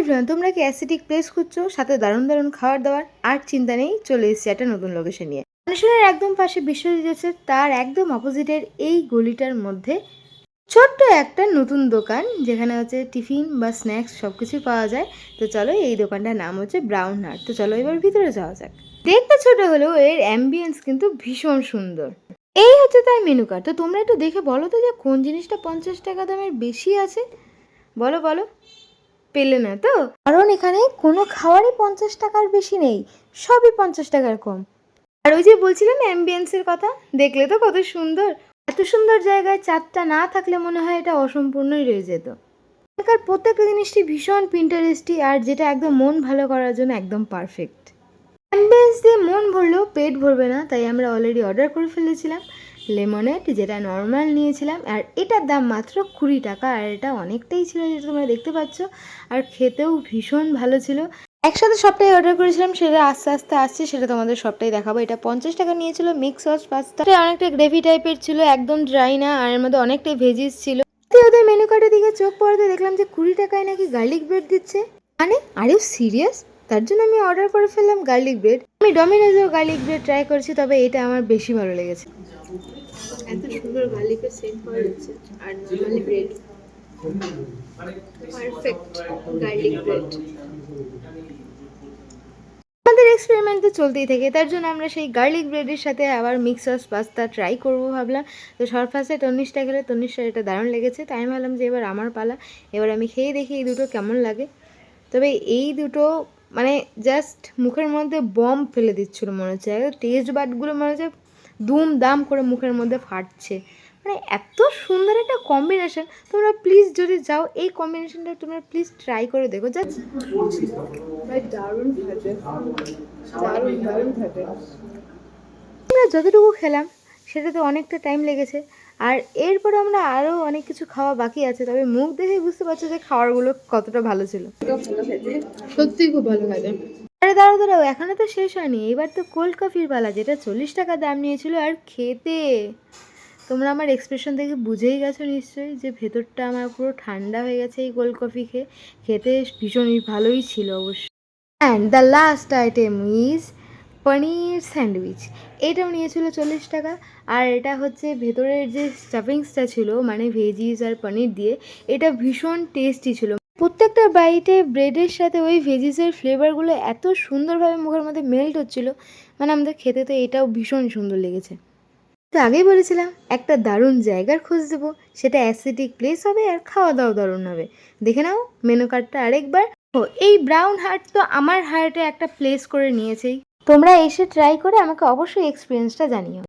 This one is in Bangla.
এভরিওয়ান তোমরা কি অ্যাসিডিক প্লেস খুঁজছো? সাথে দারুণ দারুণ খাবার দাবার। আর চিন্তা নেই, চলে এসেছি একটা নতুন লোকেশন নিয়ে। মানুষের একদম পাশে বিশ্বজিৎ আছে তার একদম অপোজিটের এই গলিটার মধ্যে ছোট্ট একটা নতুন দোকান, যেখানে হচ্ছে টিফিন বা স্ন্যাক্স সব কিছুই পাওয়া যায়। তো চলো, এই দোকানটার নাম হচ্ছে ব্রাউন হার্ট তো চলো, এবার ভিতরে যাওয়া যাক। দেখতে ছোট হলেও এর অ্যাম্বিয়েন্স কিন্তু ভীষণ সুন্দর। এই হচ্ছে তার মেনু কার্ড তো তোমরা একটু দেখে বলো তো যে কোন জিনিসটা পঞ্চাশ টাকা দামের বেশি আছে? বলো বলো। পেলে না তো? কারণ এখানে কোনো খাওয়ারই পঞ্চাশ টাকার বেশি নেই সবই পঞ্চাশ টাকার কম। আর ওই যে বলছিলাম অ্যাম্বিয়েন্সের কথা? দেখলে তো কত সুন্দর। এত সুন্দর জায়গায় চারটা না থাকলে মনে হয় এটা অসম্পূর্ণই রয়ে যেত। এখানকার প্রত্যেকটা জিনিসটি ভীষণ প্রিন্টারেস্টি আর যেটা একদম মন ভালো করার জন্য একদম পারফেক্ট অ্যাম্বিয়েন্স দিয়ে মন ভরলেও পেট ভরবে না তাই আমরা অলরেডি অর্ডার করে ফেলেছিলাম। লেমনেড যেটা নর্মাল নিয়েছিলাম, আর এটার দাম মাত্র কুড়ি টাকা, আর এটা অনেকটাই ছিল যেটা তোমরা দেখতে পাচ্ছ, আর খেতেও ভীষণ ভালো ছিল। একসাথে সবটাই অর্ডার করেছিলাম, সেটা আস্তে আস্তে আসছে, সেটা তোমাদের সবটাই দেখাবো। এটা পঞ্চাশ টাকা নিয়েছিল মিক্স সস পাস্তা অনেকটা গ্রেভি টাইপের ছিল, একদম ড্রাই না, আর এর মধ্যে অনেকটাই ভেজিস ছিল। ওদের মেনু কার্ডের দিকে চোখ পড়াতে দেখলাম যে কুড়ি টাকায় নাকি গার্লিক ব্রেড দিচ্ছে। মানে আরে সিরিয়াস তার জন্য আমি অর্ডার করে ফেললাম গার্লিক ব্রেড আমি ডমিনোজেও গার্লিক ব্রেড ট্রাই করেছি তবে এটা আমার বেশি ভালো লেগেছে। এত সুন্দর গার্লিকের সেন্ট পাওয়া যাচ্ছে আর normally bread perfect garlic bread আমাদের এক্সপেরিমেন্ট তো চলতেই থাকে তার জন্য আমরা সেই গার্লিক ব্রেডের সাথে আবার মিক্স সস পাস্তা ট্রাই করব ভাবলাম। তো সর ফার্স্টে তন্নিশটা খেলে তন্নিশটা এটা দারুণ লেগেছে। তাই আমি ভাবলাম যে এবার আমার পালা এবার আমি খেয়ে দেখি এই দুটো কেমন লাগে। তবে এই দুটো মানে জাস্ট মুখের মধ্যে বম ফেলে দিচ্ছিল মনে হচ্ছে। টেস্ট বাটগুলো মনে হচ্ছে দুম দাম করে মুখের মধ্যে ফাটছে। মানে এত সুন্দর একটা কম্বিনেশন তোমরা প্লিজ যদি যাও এই কম্বিনেশনটা তোমরা প্লিজ ট্রাই করে দেখো। জাস্ট দারুণ দারুণ দারুণ খেতে। আমরা যতটুকু খেলাম সেটাতে অনেকটা টাইম লেগেছে। আর এরপরে আমরা আরও অনেক কিছু খাওয়া বাকি আছে তবে মুখ দেখে বুঝতে পারছ যে খাবারগুলো কতটা ভালো ছিল। সত্যি খুব ভালো খেতে আরে দাঁড়াও দাঁড়াও এখনও তো শেষ হয়নি। এবার তো কোল্ড কফির পালা যেটা চল্লিশ টাকা দাম নিয়েছিল আর খেতে। তোমরা আমার এক্সপ্রেশন থেকে বুঝেই গেছো নিশ্চয়ই যে ভেতরটা আমার পুরো ঠান্ডা হয়ে গেছে এই কোল্ড কফি খেয়ে। খেতে ভীষণই ভালোই ছিল অবশ্যই and the last item is paneer sandwich এটাও নিয়েছিল চল্লিশ টাকা। আর এটা হচ্ছে ভেতরের যে স্টাফিংসটা ছিল মানে ভেজিস আর পনির দিয়ে, এটা ভীষণ টেস্টি ছিল। প্রত্যেকটা বাইটে ব্রেডের সাথে ওই ভেজিসের ফ্লেভারগুলো এত সুন্দরভাবে মুখের মধ্যে মেল্ট হচ্ছিল মানে আমাদের খেতে তো এটাও ভীষণ সুন্দর লেগেছে। তো আগেই বলেছিলাম, একটা দারুণ জায়গার খোঁজ দেবো, সেটা অ্যাসিডিক প্লেস হবে আর খাওয়া দাওয়া দারুণ হবে। দেখে নাও মেনু কার্ডটা আরেকবার। ও, এই ব্রাউন হার্ট তো আমার হার্টে একটা প্লেস করে নিয়েছেই। তোমরা এসে ট্রাই করে আমাকে অবশ্যই এক্সপিরিয়েন্সটা জানিও।